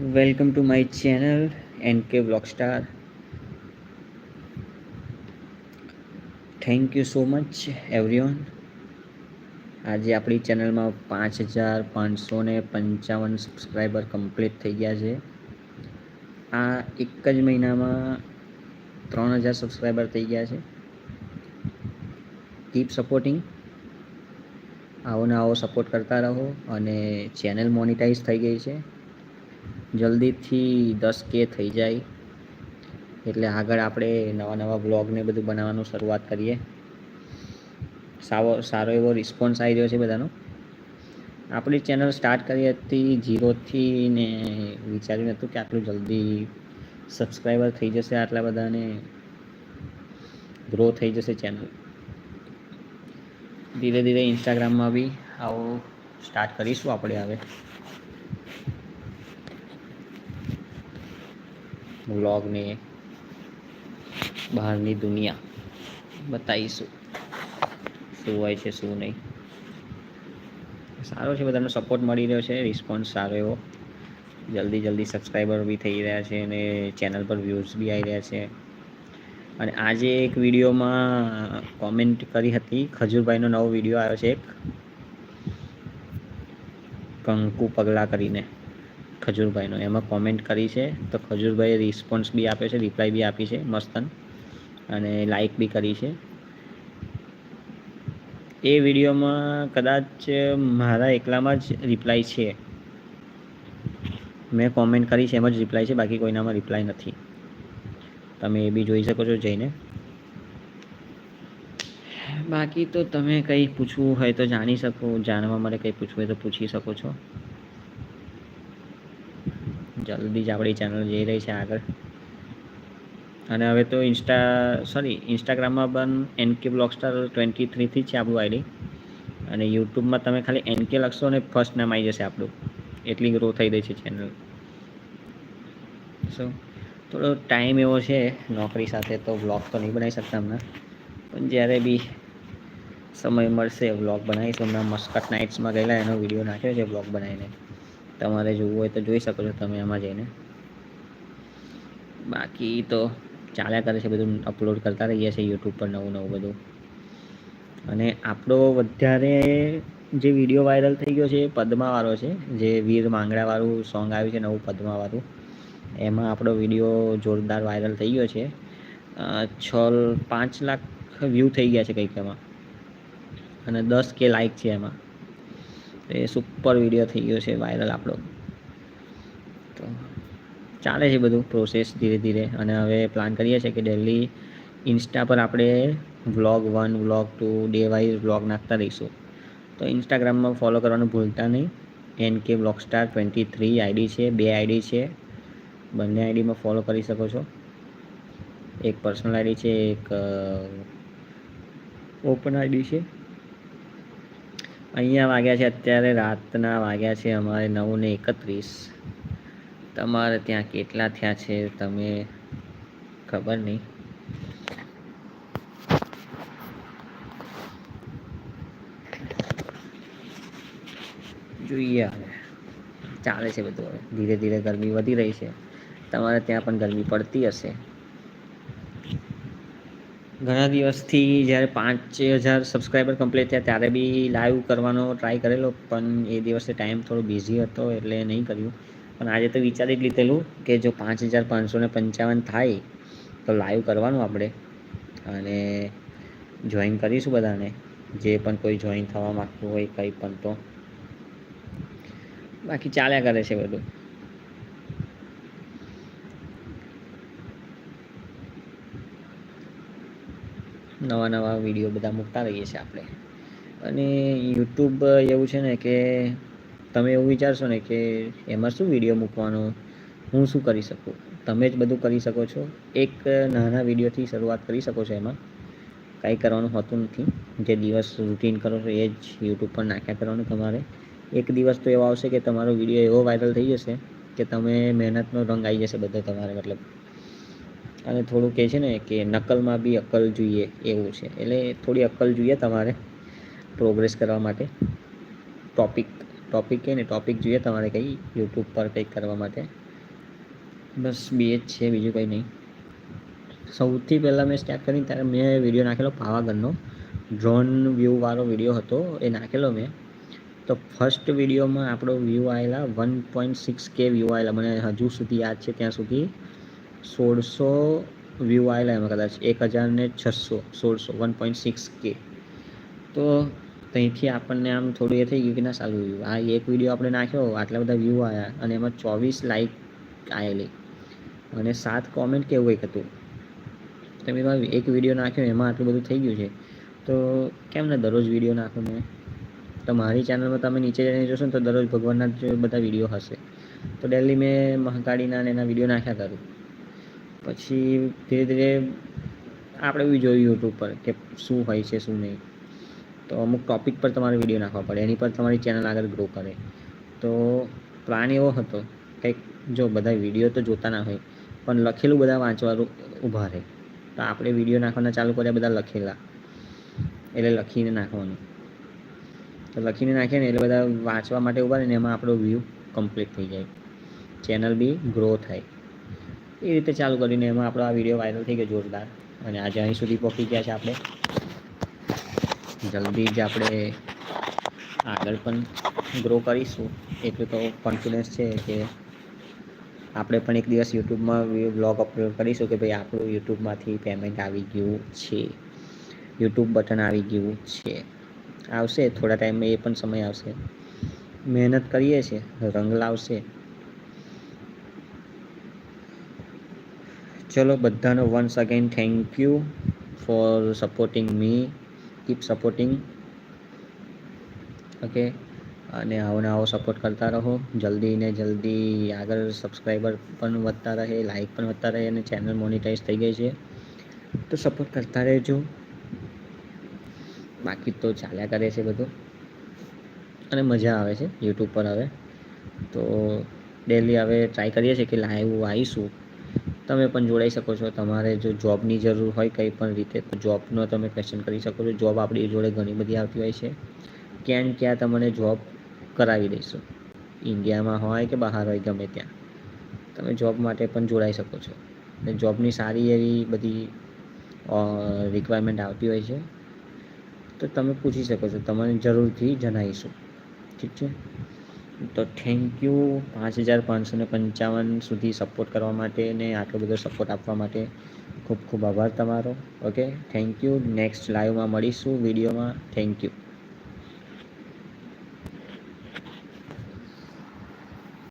Welcome to my channel N K blockstar thank you so much everyone આજે આપણી ચેનલમાં પાંચ હજાર પાંચસો ને પંચાવન સબસ્ક્રાઈબર કમ્પ્લીટ થઈ ગયા છે. આ એક જ મહિનામાં ત્રણ હજાર સબસ્ક્રાઈબર થઈ ગયા છે. કીપ સપોર્ટિંગ આવો ને આવો સપોર્ટ કરતા રહો અને ચેનલ મોનિટાઈઝ થઈ ગઈ છે. જલ્દીથી દસ કે થઈ જાય. એટલે આગળ આપણે નવા નવા બ્લોગને બધું બનાવવાનું શરૂઆત કરીએ. સારો સારો એવો રિસ્પોન્સ આવી રહ્યો છે બધાનો. આપણી ચેનલ સ્ટાર્ટ કરી હતી જીરોથી ને વિચાર્યું હતું કે આટલું જલ્દી સબસ્ક્રાઈબર થઈ જશે આટલા બધાને. ગ્રો થઈ જશે ચેનલ ધીરે ધીરે ઇન્સ્ટાગ્રામમાં બી આવું સ્ટાર્ટ કરીશું આપણે હવે. વ્લોગને બહારની દુનિયા બતાવીશું. શું હોય છે, શું નહીં. સારો છે, બધાનો સપોર્ટ મળી રહ્યો છે રિસ્પોન્સ સારો એવો. જલ્દી જલ્દી સબસ્ક્રાઈબર બી થઈ રહ્યા છે અને ચેનલ પર વ્યૂઝ બી આવી રહ્યા છે. અને આજે એક વિડીયોમાં કોમેન્ટ કરી હતી. ખજૂરભાઈનો નવો વીડિયો આવ્યો છે એક. કંકુ પગલા કરીને. ખજૂરભાઈનો. એમાં કોમેન્ટ કરી છે. તો ખજૂરભાઈએ રિસ્પોન્સ બી આપ્યો છે રિપ્લાય બી આપી છે, મસ્તન. અને લાઈક બી કરી છે. એ વિડીયોમાં કદાચ મારા એકલામાં જ રિપ્લાય છે. મેં કોમેન્ટ કરી છે, એમ જ રિપ્લાય છે, બાકી કોઈનામાં રિપ્લાય નથી. તમે એ બી જોઈ શકો છો જઈને. બાકી તો તમે કંઈ પૂછવું હોય તો જાણી શકો, જાણવા માટે કંઈ પૂછવું હોય તો પૂછી શકો છો. જલ્દી જ આપણી ચેનલ જઈ રહી છે આગળ. અને હવે તો ઇન્સ્ટા સોરી ઇન્સ્ટાગ્રામમાં પણ N K block star twenty થ્રીથી છે આપણું આઈડી અને યુટ્યુબમાં તમે ખાલી એન કે લખશો ને ફર્સ્ટ નામ આવી જશે આપણું. એટલી ગ્રો થઈ રહી છે ચેનલ સો થોડો ટાઈમ એવો છે, નોકરી સાથે તો બ્લોગ તો નહીં બનાવી શકતા હમણાં. પણ જ્યારે બી સમય મળશે બ્લોગ બનાવીશું. હમણાં મસ્કટ નાઇટ્સમાં ગયેલા, એનો વીડિયો નાખ્યો છે બ્લોગ બનાવીને. તમારે જોવું હોય તો જોઈ શકો છો તમે એમાં જઈને. બાકી તો ચાલ્યા કરે છે બધું અપલોડ કરતા રહીએ છીએ યુટ્યુબ પર નવું નવું બધું. અને આપણો વધારે જે વીડિયો વાયરલ થઈ ગયો છે એ પદ્માવાળો છે, જે વીર માંગડાવાળું સોંગ આવ્યું છે નવું પદ્માવાળું. એમાં આપણો વીડિયો જોરદાર વાયરલ થઈ ગયો છે. છ પાંચ લાખ વ્યૂ થઈ ગયા છે કંઈક એમાં. અને દસ કે લાઇક છે એમાં. એ સુપર વીડિયો થઈ ગયો છે વાયરલ આપણો. તો ચાલે છે બધું પ્રોસેસ ધીરે ધીરે. અને હવે પ્લાન કરીએ છીએ કે ડેલી ઇન્સ્ટા પર આપણે vlog one vlog two day wise vlog નાખતા રહીશું. તો ઇન્સ્ટાગ્રામમાં ફોલો કરવાનું ભૂલતા નહીં. N K block star twenty three ID છે, બે આઈડી છે. બંને આઈડીમાં ફોલો કરી શકો છો. એક પર્સનલ આઈડી છે, એક ઓપન આઈડી છે. અહીંયા વાગ્યા છે અત્યારે, રાતના વાગ્યા છે અમારે નવ ને એકત્રીસ. તમારે ત્યાં કેટલા થયા છે તમે ખબર નહીં. જોઈએ હવે. ચાલે છે બધું હવે. ધીરે ધીરે ગરમી વધી રહી છે. તમારે ત્યાં પણ ગરમી પડતી હશે. ઘણા દિવસથી જ્યારે પાંચ હજાર સબસ્ક્રાઈબર કમ્પ્લીટ થયા ત્યારે બી લાઈવ કરવાનો ટ્રાય કરેલો, પણ એ દિવસે ટાઈમ થોડો બિઝી હતો એટલે નહીં કર્યું. પણ આજે તો વિચારી જ લીધેલું કે જો પાંચ હજાર પાંચસો ને પંચાવન થાય, તો લાઈવ કરવાનું આપણે. અને જોઈન કરીશું બધાને. જે પણ કોઈ જોઈન થવા માગતું હોય કંઈ પણ તો. બાકી ચાલ્યા કરે છે બધું. નવા નવા વીડિયો બધા મૂકતા રહીએ છીએ આપણે. અને યુટ્યુબ એવું છે ને કે તમે એવું વિચારશો ને કે એમાં શું વીડિયો મૂકવાનો, હું શું કરી શકું? તમે જ બધું કરી શકો છો. એક નાના વિડીયોથી શરૂઆત કરી શકો છો એમાં. કાંઈ કરવાનું હોતું નથી. જે દિવસ રૂટીન કરો છો એ જ યુટ્યુબ પર નાખ્યા કરવાનું તમારે. એક દિવસ તો એવો આવશે કે તમારો વીડિયો એવો વાયરલ થઈ જશે કે તમે મહેનતનો રંગ આવી જશે બધો તમારે, મતલબ અને થોડું કહે છે ને કે નકલમાં બી અક્કલ જોઈએ એવું છે. એટલે થોડી અક્કલ જોઈએ તમારે પ્રોગ્રેસ કરવા માટે. ટોપિક ટોપિક કહે ને ટોપિક જોઈએ તમારે કંઈ યુટ્યુબ પર કંઈક કરવા માટે. બસ બે જ છે, બીજું કંઈ નહીં. સૌથી પહેલાં મેં સ્ટાર્ટ કરી ત્યારે મેં વીડિયો નાખેલો પાવાગઢનો. ડ્રોન વ્યૂવાળો વીડિયો હતો, એ નાખેલો મેં. તો ફર્સ્ટ વિડીયોમાં આપણો વ્યૂ આવેલા one point six K view આવેલા. મને હજુ સુધી યાદ છે ત્યાં સુધી. સોળસો વ્યૂ આવેલા એમાં કદાચ એક હજાર ને છસો, સોળસો વન પોઈન્ટ સિક્સ કે તો ત્યાંથી આપણને આમ થોડું એ થઈ ગયું કે ના સારું વ્યૂ આ એક વીડિયો આપણે નાખ્યો, આટલા બધા વ્યૂ આવ્યા અને એમાં ચોવીસ લાઈક આવેલી અને સાત કોમેન્ટ કેવું એક હતું. તમે એક વીડિયો નાખ્યો, એમાં આટલું બધું થઈ ગયું છે. તો કેમ ને દરરોજ વીડિયો નાખું મેં તો મારી ચેનલમાં તમે નીચે જઈને જોશો ને તો દરરોજ ભગવાનના જ બધા વીડિયો હશે. તો ડેલી મેં મહાકાળીના એના વીડિયો નાખ્યા કરું. પછી ધીરે ધીરે આપણે બી જોયું યુટ્યુબ પર કે શું હોય છે, શું નહીં. તો અમુક ટૉપિક પર તમારે વીડિયો નાખવા પડે. એની પર તમારી ચેનલ આગળ ગ્રો કરે. તો પ્લાન એવો હતો કંઈક જો બધા વીડિયો તો જોતા ના હોય, પણ લખેલું બધા વાંચવાનું ઊભા રહે. તો આપણે વીડિયો નાખવાના ચાલુ કર્યા, બધા લખેલા. એટલે લખીને નાખવાનું. તો લખીને નાખીએ ને એટલે બધા વાંચવા માટે ઊભા રહે ને એમાં આપણો વ્યૂ કમ્પ્લીટ થઈ જાય. ચેનલ બી ગ્રો થાય. એ રીતે ચાલુ કરીને એમાં આપણો આ વીડિયો વાયરલ થઈ ગયો જોરદાર. અને આજે અહીં સુધી પહોંચી ગયા છે આપણે. જલ્દી જ આપણે આગળ પણ ગ્રો કરીશું. એટલું તો કોન્ફિડન્સ છે કે આપણે પણ એક દિવસ યુટ્યુબમાં બ્લોગ અપલોડ કરીશું કે ભાઈ આપણું યુટ્યુબમાંથી પેમેન્ટ આવી ગયું છે. યુટ્યુબ બટન આવી ગયું છે. આવશે, થોડા ટાઈમમાં એ પણ સમય આવશે. મહેનત કરીએ છીએ, રંગ લાવશે. ચલો બધાનો once again thank you for supporting me keep supporting okay અને આવો ને આવો સપોર્ટ કરતા રહો. જલ્દી ને જલ્દી આગળ સબસ્ક્રાઈબર પણ વધતા રહે લાઈક પણ વધતા રહે અને ચેનલ મોનિટાઈઝ થઈ ગઈ છે. તો સપોર્ટ કરતા રહેજો. બાકી તો ચાલ્યા કરે છે બધું. અને મજા આવે છે યુટ્યુબ પર હવે. તો ડેલી હવે ટ્રાય કરીએ છીએ કે લાઈવ આવીશું. તમે પણ જોડાઈ શકો છો. તમારે જો જોબની જરૂર હોય કંઈ પણ રીતે, તો જોબનો તમે ક્વેશ્ચન કરી શકો છો. જોબ આપણી જોડે ઘણી બધી આવતી હોય છે. ક્યાં ક્યાં તમને જોબ કરાવી દઈશું. ઇન્ડિયામાં હોય કે બહાર હોય, ગમે ત્યાં. તમે જોબ માટે પણ જોડાઈ શકો છો. અને જોબની સારી એવી બધી રિક્વાયરમેન્ટ આવતી હોય છે. તો તમે પૂછી શકો છો. તમને જરૂરથી જણાવીશું. ઠીક છે? તો થેન્ક યુ પાંચ હજાર પાંચસો ને પંચાવન સુધી સપોર્ટ કરવા માટે ને આટલો બધો સપોર્ટ આપવા માટે ખૂબ ખૂબ આભાર તમારો. ઓકે થેન્ક યુ નેક્સ્ટ લાઈવમાં મળીશું. વિડીયોમાં થેન્ક યુ